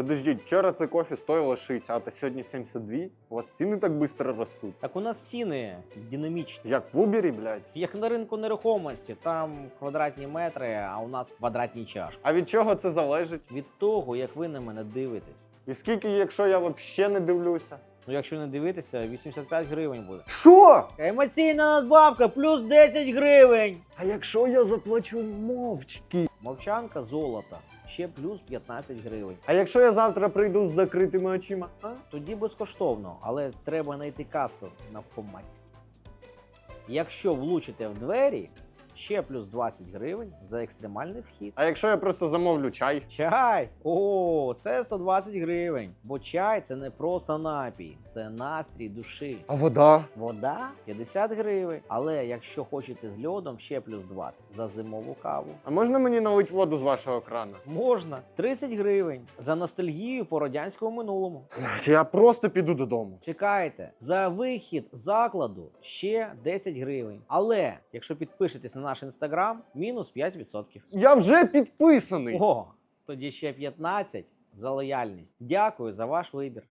Подождіть, вчора це кофе стоїло 60, а сьогодні 72? У вас ціни так швидко ростуть. Так у нас ціни динамічні. Як в Убері, блядь? Як на ринку нерухомості, там квадратні метри, а у нас квадратні чашки. А від чого це залежить? Від того, як ви на мене дивитесь. І скільки, якщо я взагалі не дивлюся? Ну, якщо не дивитися, 85 гривень буде. Що? Емоційна надбавка плюс 10 гривень. А якщо я заплачу мовчки? Мовчанка золота. Ще плюс 15 гривень. А якщо я завтра прийду з закритими очима? А? Тоді безкоштовно, але треба знайти касу навпомацьки. Якщо влучите в двері, ще плюс 20 гривень за екстремальний вхід. А якщо я просто замовлю чай? Чай! О, це 120 гривень. Бо чай це не просто напій, це настрій душі. А вода? Вода 50 гривень. Але якщо хочете з льодом, ще плюс 20 за зимову каву. А можна мені налить воду з вашого крана? Можна 30 гривень за ностальгію по радянському минулому. Я просто піду додому. Чекайте, за вихід закладу ще 10 гривень. Але якщо підпишетесь на наш інстаграм, мінус 5%. Я вже підписаний. О, тоді ще 15 за лояльність. Дякую за ваш вибір.